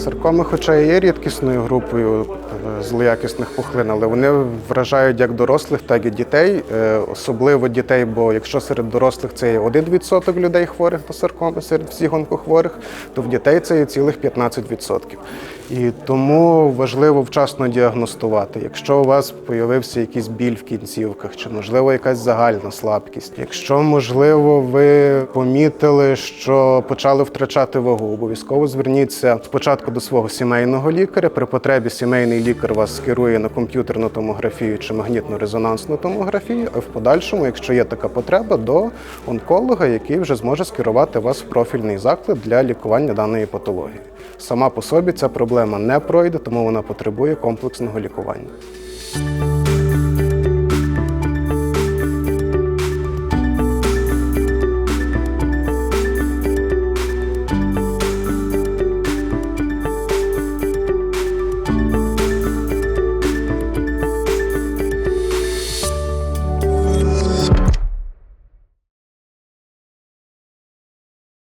Саркоми, хоча і є рідкісною групою е, злоякісних пухлин, але вони вражають як дорослих, так і дітей, Е, особливо дітей, бо якщо серед дорослих це є 1% людей хворих на саркоми, серед всіх онкохворих, то в дітей це є цілих 15%. І тому важливо вчасно діагностувати. Якщо у вас з'явився якийсь біль в кінцівках, чи можливо якась загальна слабкість, якщо можливо ви помітили, що почали втрачати вагу, обов'язково зверніться спочатку до свого сімейного лікаря. При потребі сімейний лікар вас скерує на комп'ютерну томографію чи магнітно-резонансну томографію, а в подальшому, якщо є така потреба, до онколога, який вже зможе скерувати вас в профільний заклад для лікування даної патології. Сама по собі ця проблема не пройде, тому вона потребує комплексного лікування.